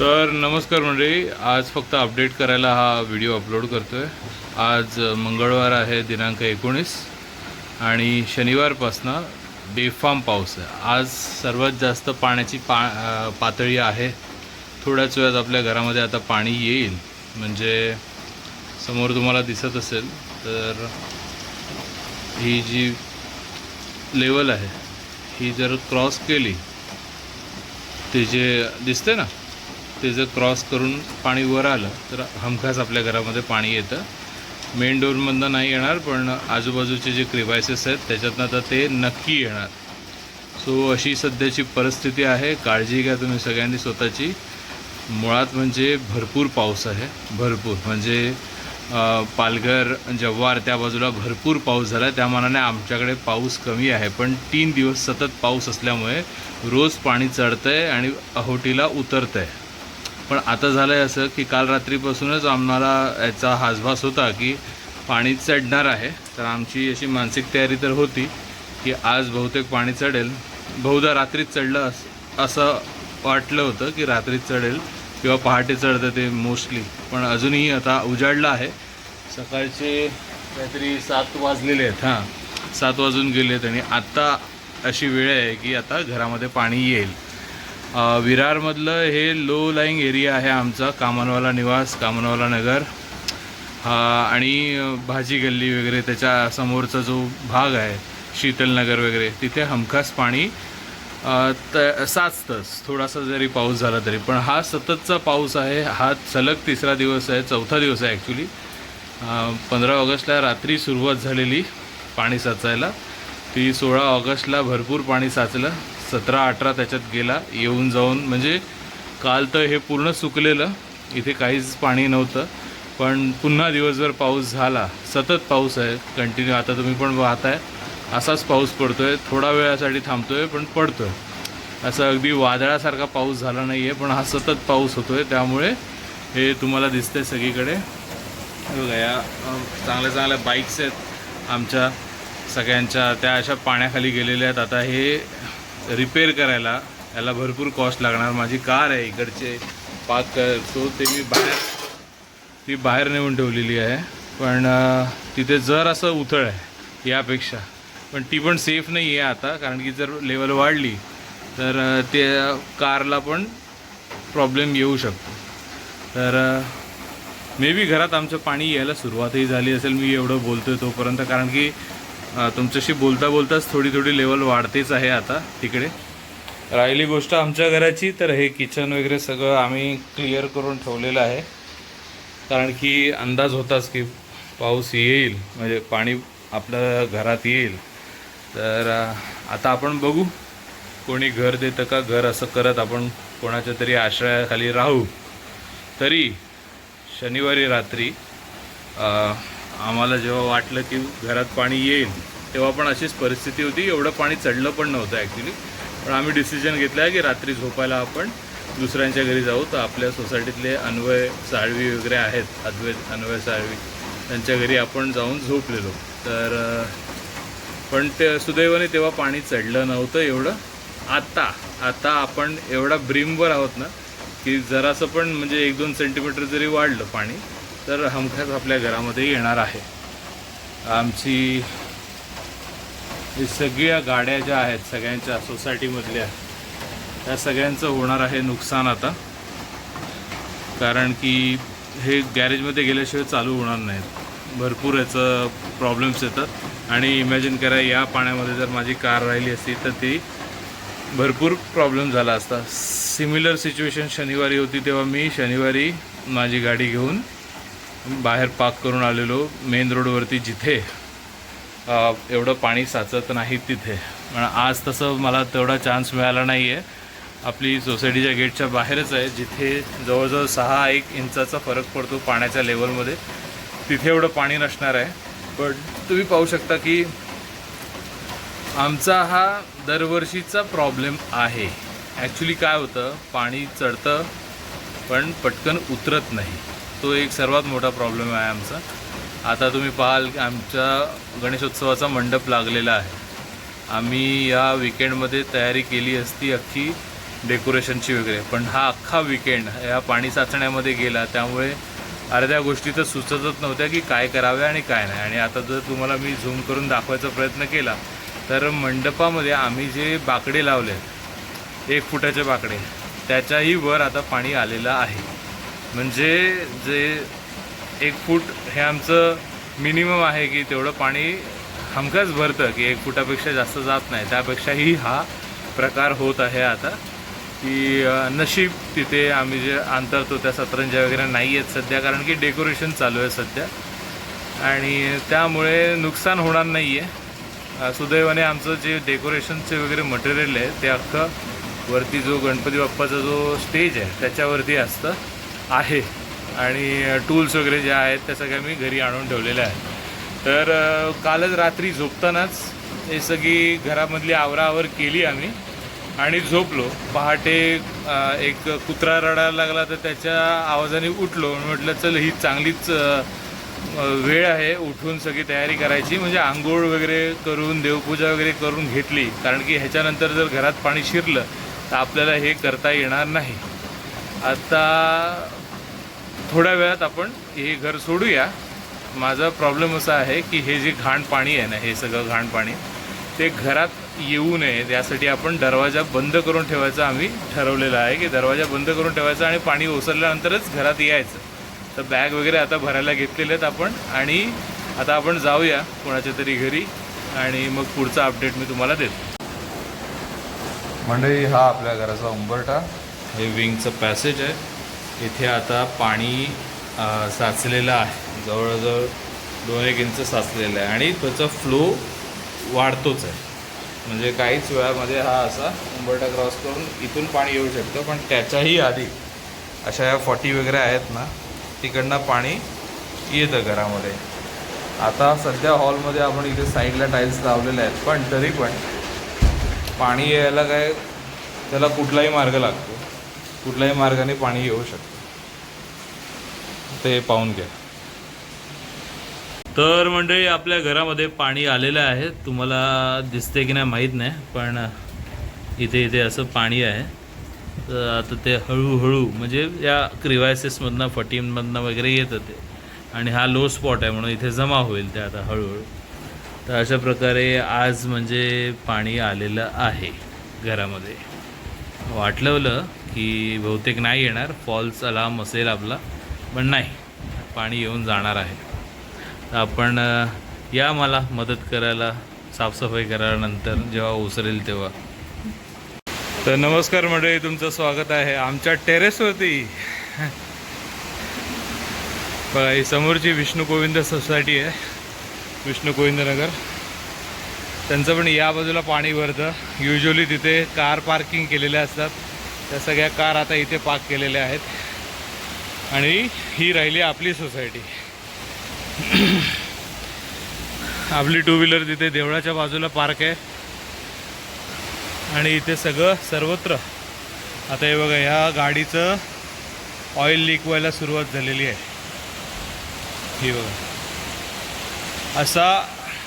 तर नमस्कार मंडळी आज फक्त अपडेट करायला हा व्हिडिओ अपलोड करतो आहे आज मंगळवार आहे दिनांक एकोणीस आणि शनिवारपासनं बेफाम पाऊस आहे. आज सर्वात जास्त पाण्याची पा पातळी आहे. थोड्याच वेळात आपल्या घरामध्ये आता पाणी येईल. म्हणजे समोर तुम्हाला दिसत असेल तर ही जी लेवल आहे ही जर क्रॉस केली ते जे दिसते ना ते जर क्रॉस करून पाणी वर आलं तर हमखास आपल्या घरामध्ये पाणी येतं. मेन डोरमधनं नाही येणार पण आजूबाजूचे जे क्रिवायसेस आहेत त्याच्यातनं तर ते नक्की येणार. सो अशी सध्याची परिस्थिती आहे. काळजी घ्या तुम्ही सगळ्यांनी स्वतःची. मुळात म्हणजे भरपूर पाऊस आहे. भरपूर. म्हणजे पालघर जव्हार त्या बाजूला भरपूर पाऊस झाला त्या मानाने आमच्याकडे पाऊस कमी आहे. पण तीन दिवस सतत पाऊस असल्यामुळे रोज पाणी चढतं आहे आणि अहोटीला उतरतं आहे पण आता झालं आहे असं की काल रात्रीपासूनच आम्हाला याचा हासभास होता की पाणी चढणार आहे. तर आमची अशी मानसिक तयारी तर होती की आज बहुतेक पाणी चढेल. बहुधा रात्रीच चढलं असं वाटलं होतं की रात्रीच चढेल किंवा पहाटे चढतं ते मोस्टली. पण अजूनही आता उजाडलं आहे. सकाळचे काहीतरी सात वाजलेले आहेत हां. सात वाजून गेले आहेत आणि आत्ता अशी वेळ आहे की आता घरामध्ये पाणी येईल. विरारमधलं हे लो लाईंग एरिया आहे आमचा कामनवाला निवास कामनवाला नगर. आणि भाजी गल्ली वगैरे त्याच्या समोरचा जो भाग आहे शीतलनगर वगैरे तिथे हमखास पाणी त साचतंच. थोडासा जरी पाऊस झाला तरी पण हा सततचा पाऊस आहे. हा सलग तिसरा दिवस आहे चौथा दिवस आहे ॲक्च्युली पंधरा ऑगस्टला रात्री सुरुवात झालेली पाणी साचायला. ती सोळा ऑगस्टला भरपूर पाणी साचलं. सतरा अठरा त्याच्यात गेला येऊन जाऊन म्हणजे काल तर हे पूर्ण सुकलेलं इथे काहीच पाणी नव्हतं. पण पुन्हा दिवसभर पाऊस झाला. सतत पाऊस आहे कंटिन्यू आता तुम्ही पण पाहताय असाच पाऊस पडतो आहे थोडा वेळासाठी थांबतो आहे पण पडतो आहे असं अगदी वादळासारखा पाऊस झाला नाही आहे पण हा सतत पाऊस होतो आहे त्यामुळे हे तुम्हाला दिसतंय सगळीकडे. बघा या चांगल्या चांगल्या बाईक्स आहेत आमच्या सगळ्यांच्या. त्या अशा पाण्याखाली गेलेल्या आहेत. आता हे रिपेअर करायला याला भरपूर कॉस्ट लागणार. माझी कार आहे इकडचे पार्क करतो ते मी बाहेर ती बाहेर नेऊन ठेवलेली आहे. पण तिथे जर असं उथळ आहे यापेक्षा. पण ती पण सेफ नाही आहे आता कारण की जर लेवल वाढली तर ते कारला पण प्रॉब्लेम येऊ शकतो. तर मे बी घरात आमचं पाणी यायला सुरुवातही झाली असेल मी एवढं बोलतोय तोपर्यंत. कारण की तुमच्याशी बोलता बोलताच थोडी थोडी लेवल वाढतेच आहे आता तिकडे. राहिली गोष्ट आमच्या घराची तर हे किचन वगैरे सगळं आम्ही क्लिअर करून ठेवलेलं आहे. कारण की अंदाज होताच की पाऊस येईल म्हणजे पाणी आपल्या घरात येईल. तर आता आपण बघू कोणी घर देतं का घर असं करत आपण कोणाच्या तरी आश्रयाखाली राहू. तरी शनिवारी रात्री आम्हाला जेव्हा वाटलं की घरात पाणी येईल तेव्हा पण अशीच परिस्थिती होती. एवढं पाणी चढलं पण नव्हतं ॲक्च्युली पण आम्ही डिसिजन घेतलं आहे की रात्री झोपायला आपण दुसऱ्यांच्या घरी जाऊ. तर आपल्या सोसायटीतले अन्वय साळवी वगैरे आहेत अद्वैत अन्वय साळवी त्यांच्या घरी आपण जाऊन झोपलेलो. तर पण ते सुदैवाने तेव्हा पाणी चढलं नव्हतं एवढं. आता आता आपण एवढा ब्रिमवर आहोत ना की जरासं पण म्हणजे एक दोन सेंटीमीटर जरी वाढलं पाणी तर हमखास आपल्या घरामध्ये येणार आहे. आमची सगळ्या गाड्या ज्या आहेत सगळ्यांच्या सोसायटीमधल्या त्या सगळ्यांचं होणार आहे नुकसान आता. कारण की हे गॅरेजमध्ये गेल्याशिवाय चालू होणार नाहीत. भरपूर याचं प्रॉब्लेम्स येतात. आणि इमॅजिन करा या पाण्यामध्ये जर माझी कार राहिली असती तर ती भरपूर प्रॉब्लेम झाला असता. सिमिलर सिच्युएशन शनिवारी होती तेव्हा मी शनिवारी माझी गाडी घेऊन बाहेर पार्क करून आलेलो मेन रोडवरती जिथे एवढं पाणी साचत नाही तिथे. पण आज तसं मला तेवढा चान्स मिळाला नाही आहे आपली सोसायटीच्या गेटच्या बाहेरच आहे. जिथे जवळजवळ सहा एक इंचाचा फरक पडतो पाण्याच्या लेवलमध्ये. तिथे एवढं पाणी नसणार आहे. पण तुम्ही पाहू शकता की आमचा हा दरवर्षीचा प्रॉब्लेम आहे. ॲक्च्युली काय होतं? पाणी चढतं पण पटकन उतरत नाही. तो एक सर्वात मोठा प्रॉब्लेम आहे आमचा. आता तुम्ही पाहाल की आमच्या गणेशोत्सवाचा मंडप लागलेला आहे. आम्ही या विकेंडमध्ये तयारी केली असती अख्खी डेकोरेशनची वगैरे. पण हा अख्खा विकेंड या पाणी साचण्यामध्ये गेला. त्यामुळे अर्ध्या गोष्टी तर सुचतच नव्हत्या की काय कराव्या आणि काय नाही. आणि आता जर तुम्हाला मी झूम करून दाखवायचा प्रयत्न केला तर मंडपामध्ये आम्ही जे बाकडे लावले आहेत, एक फुटाचे बाकडे त्याच्याही वर आता पाणी आलेलं आहे. म्हणजे जे एक फूट हे आमचं मिनिमम आहे की तेवढं पाणी हमखास भरतं की एक फुटापेक्षा जास्त जात नाही. त्यापेक्षाही हा प्रकार होत आहे आता की नशीब तिथे आम्ही जे अंतरतो त्या सतरंजा वगैरे नाही आहेत सध्या कारण की डेकोरेशन चालू आहे सध्या. आणि त्यामुळे नुकसान होणार नाही आहे सुदैवाने आमचं जे डेकोरेशनचे वगैरे मटेरियल आहे ते अख्खं वरती जो गणपती बाप्पाचा जो स्टेज आहे त्याच्यावरती असतं. आहे. आणि टूल्स वगैरे ज्या आहेत त्या सगळ्या मी घरी आणून ठेवलेल्या आहेत. तर कालच रात्री झोपतानाच हे सगळी घरामधली आवराआवर केली आम्ही. आणि झोपलो. पहाटे एक कुत्रा रडायला लागला तर त्याच्या आवाजाने उठलो. म्हटलं चल ही चांगलीच वेळ आहे. उठून सगळी तयारी करायची. म्हणजे आंघोळ वगैरे करून देवपूजा वगैरे करून घेतली. कारण की ह्याच्यानंतर जर घरात पाणी शिरलं तर आपल्याला हे करता येणार नाही. आता थोड्या वेळात आपण हे घर सोडूया. माझा प्रॉब्लेम असा आहे की हे जे घाण पाणी आहे ना हे सगळं घाण पाणी ते घरात येऊ नये. त्यासाठी आपण दरवाजा बंद करून ठेवायचा आम्ही ठरवलेलं आहे की दरवाजा बंद करून ठेवायचा आणि पाणी ओसरल्यानंतरच घरात यायचं. तर बॅग वगैरे आता भरायला घेतलेले आहेत आपण आणि आता आपण जाऊया कोणाच्या तरी घरी आणि मग पुढचा अपडेट मी तुम्हाला देतो. मंडळी हा आपल्या घराचा उंबरठा. हे विंगचं पॅसेज आहे. इथे आता पाणी साचलेलं आहे. जवळजवळ दोन एक इंच साचलेलं आहे. आणि त्याचा फ्लो वाढतोच आहे. म्हणजे काहीच वेळामध्ये हा असा उंबरटा क्रॉस करून इथून पाणी येऊ शकतं. पण त्याच्याही आधी अशा या फॉटी वगैरे आहेत ना तिकडनं पाणी येतं घरामध्ये. आता सध्या हॉलमध्ये आपण इथे साईडला टाईल्स लावलेले आहेत. पण तरी पण पाणी यायला काय त्याला कुठलाही मार्ग लागतो. कुठल्याही मार्गाने पाणी येऊ शकतं. ते पाहून घ्या. तर मंडळी आपल्या घरामध्ये पाणी आलेलं आहे. तुम्हाला दिसते की नाही माहीत नाही पण इथे इथे असं पाणी आहे. तर आता ते हळूहळू म्हणजे या क्रिवायसिसमधनं फटीमधनं वगैरे येतं ते. आणि हा लो स्पॉट आहे म्हणून इथे जमा होईल ते आता हळूहळू. तर अशा प्रकारे आज म्हणजे पाणी आलेलं आहे घरामध्ये. वाटलं की बहुतेक नाही येणार. फॉल्स अलार्म असेल आपला पण नाही. पाणी येऊन जाणार आहे. तर आपण या मला मदत करायला साफसफाई करायला नंतर जेव्हा उसरेल तेव्हा. तर नमस्कार मंडळी तुमचं स्वागत आहे आमच्या टेरेसवरती. बघा ही समोरची विष्णू गोविंद सोसायटी आहे. विष्णू गोविंद नगर त्यांचं पण या बाजूला पाणी भरतं. युजली तिथे कार पार्किंग केलेल्या असतात. त्या सगळ्या कार आता इथे पार्क केलेल्या आहेत. आणि ही राहिली आपली सोसायटी आपली टू व्हीलर तिथे देवळाच्या बाजूला पार्क आहे. आणि इथे सगळं सर्वत्र. आता हे बघा ह्या गाडीचं ऑइल लीक व्हायला सुरुवात झालेली आहे. ही बघा. असा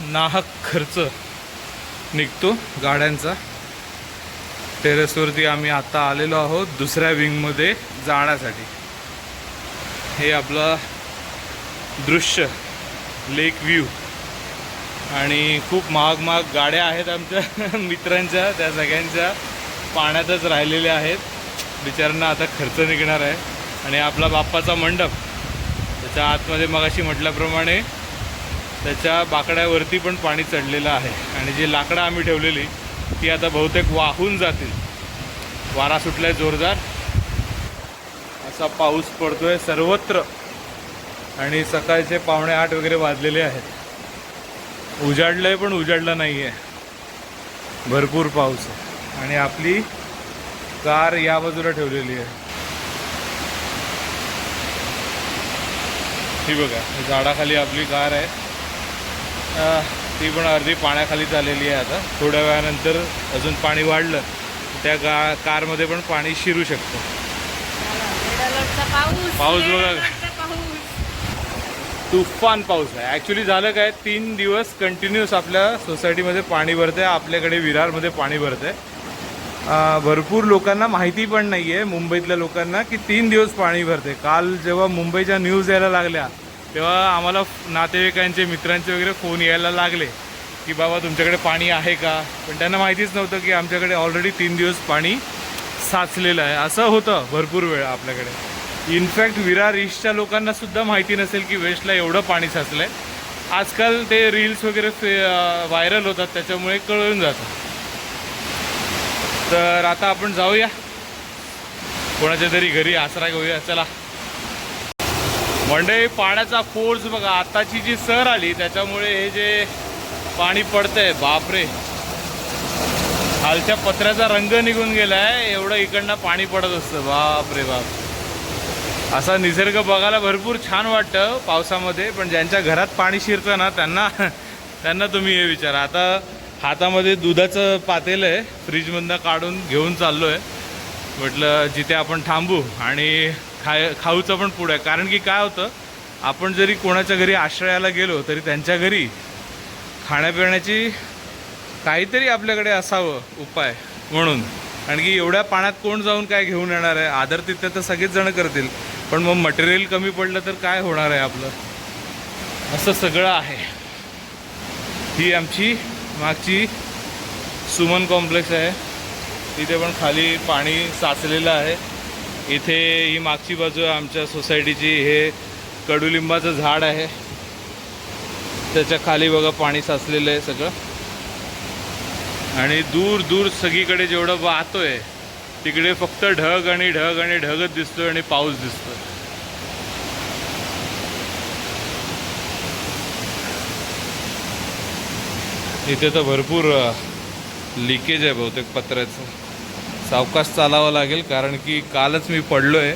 नाहक खर्च निघतो गाड्यांचा. टेरेसवरती आम्ही आता आलेलो आहोत दुसऱ्या विंगमध्ये जाण्यासाठी. हे आपलं दृश्य लेक व्ह्यू आणि खूप महाग महाग गाड्या आहेत आमच्या मित्रांच्या त्या सगळ्यांच्या. पाण्यातच राहिलेल्या आहेत. बिचारांना आता खर्च निघणार आहे. आणि आपला बाप्पाचा मंडप त्याच्या आतमध्ये मगाशी म्हटल्याप्रमाणे त्याच्या बाकड्यावरती पण पाणी चढलेलं आहे. आणि जी लाकडं आम्ही ठेवलेली ती आता बहुतेक वाहून जातील. वारा सुटलाय जोरदार. असा पाऊस पडतोय सर्वत्र. आणि सकाळचे पावणे आठ वगैरे वाजलेले आहेत. उजाडलंय पण उजाडलं नाही आहे भरपूर पाऊस आहे. आणि आपली कार या बाजूला ठेवलेली आहे. ही बघा झाडाखाली आपली कार आहे. ती पण अर्धी पाण्याखाली चाललेली आहे आता. थोड्या वेळानंतर अजून पाणी वाढलं त्या गा कारमध्ये पण पाणी शिरू शकतं. पाऊस बघा. तुफान पाऊस आहे. ॲक्च्युली झालं काय? तीन दिवस कंटिन्युअस आपल्या सोसायटीमध्ये पाणी भरतं आहे आपल्याकडे विरारमध्ये पाणी भरतं आहे भरपूर लोकांना माहिती पण नाही आहे मुंबईतल्या लोकांना की तीन दिवस पाणी भरते काल जेव्हा मुंबईच्या न्यूज यायला लागल्या तेव्हा आम्हाला नातेवाईकांचे मित्रांचे वगैरे फोन यायला लागले की बाबा तुमच्याकडे पाणी आहे का? पण त्यांना माहितीच नव्हतं की आमच्याकडे ऑलरेडी तीन दिवस पाणी साचलेलं आहे. असं होतं भरपूर वेळ आपल्याकडे. इनफॅक्ट विरार ईस्टच्या लोकांना सुद्धा माहिती नसेल की वेस्टला एवढं पाणी साचलं आहे आजकाल ते रील्स वगैरे व्हायरल होतात त्याच्यामुळे कळून जातं. तर आता आपण जाऊया. कोणाच्या तरी घरी आसरा घेऊया. चला. म्हणजे पाण्याचा फोर्स बघा आताची जी सर आली त्याच्यामुळे हे जे पाणी पडतंय बापरे. खालच्या पत्र्याचा रंग निघून गेलाय एवढं इकडनं पाणी पडत असतं बापरे बाप. असा निसर्ग बघायला भरपूर छान वाटतं पावसामध्ये पण ज्यांच्या घरात पाणी शिरतं ना त्यांना त्यांना तुम्ही हे विचारा. आता हातामध्ये दुधाचं पातेलं आहे फ्रीजमधनं काढून घेऊन चाललो आहे म्हटलं जिथे आपण थांबू आणि खाय खाऊचं पण पुढं आहे. कारण की काय होतं आपण जरी कोणाच्या घरी आश्रयाला गेलो तरी त्यांच्या घरी खाण्यापिण्याची काहीतरी आपल्याकडे असावं उपाय म्हणून. कारण की एवढ्या पाण्यात कोण जाऊन काय घेऊन येणार आहे? आदर तिथे तर सगळेच जण करतील. पण मग मटेरियल कमी पडलं तर काय होणार आहे आपलं? असं सगळं आहे. ही आमची मागची सुमन कॉम्प्लेक्स आहे. तिथे पण खाली पाणी साचलेलं आहे. इथे ही मागची बाजू आहे आमच्या सोसायटीची. हे कडुलिंबाचं झाड आहे. त्याच्याखाली बघा पाणी साचलेलं आहे सगळं. आणि दूर दूर सगळीकडे जेवढं वाहतोय तिकडे फक्त ढग आणि ढग आणि ढगच दिसतोय आणि पाऊस दिसतोय. इथे तर भरपूर लिकेज आहे बहुतेक पत्र्याचं. सावकाश चालावं लागेल कारण की कालच मी पडलो आहे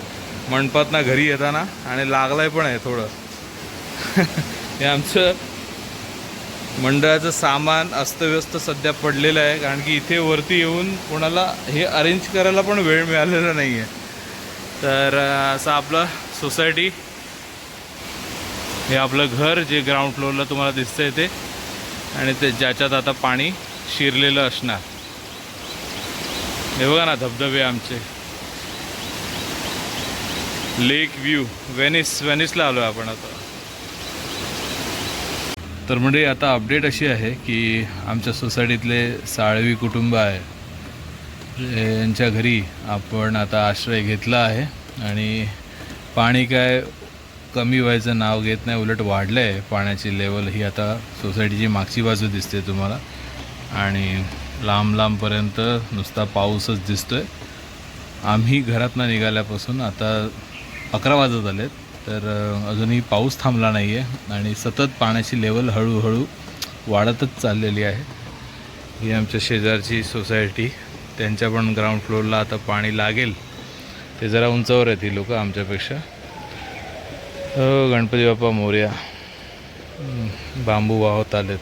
मंडपातना घरी येताना आणि लागलाय पण आहे थोडं. हे आमचं मंडळाचं सामान अस्तव्यस्त सध्या पडलेलं आहे कारण की इथे वरती येऊन कोणाला हे अरेंज करायला पण वेळ मिळालेला नाही आहे तर असं आपलं सोसायटी हे आपलं घर जे ग्राउंड फ्लोअरला तुम्हाला दिसतंय ते आणि ते ज्याच्यात आता पाणी शिरलेलं असणार. हे बघा ना धबधबे आमचे. लेक व्ह्यू वेनिस वेनिसला आलो आपण आता. तर म्हणजे आता अपडेट अशी आहे की आमच्या सोसायटीतले साळवी कुटुंब आहे. यांच्या घरी आपण आता आश्रय घेतला आहे आणि पाणी काय कमी व्हायचं नाव घेत नाही उलट वाढलं आहे पाण्याची लेवल ही आता सोसायटीची मागची बाजू दिसते तुम्हाला. आणि लांब लांबपर्यंत नुसता पाऊसच दिसतोय. आम्ही घरातनं निघाल्यापासून आता अकरा वाजत आलेत. तर अजूनही पाऊस थांबला नाही आहे आणि सतत पाण्याची लेवल हळूहळू वाढतच चाललेली आहे. ही आमच्या शेजारची सोसायटी त्यांच्या पण ग्राउंड फ्लोअरला आता पाणी लागेल. ते जरा उंचावर आहेत ही लोक आमच्यापेक्षा. हो गणपती बाप्पा मोर्या बांबू वाहत आलेत.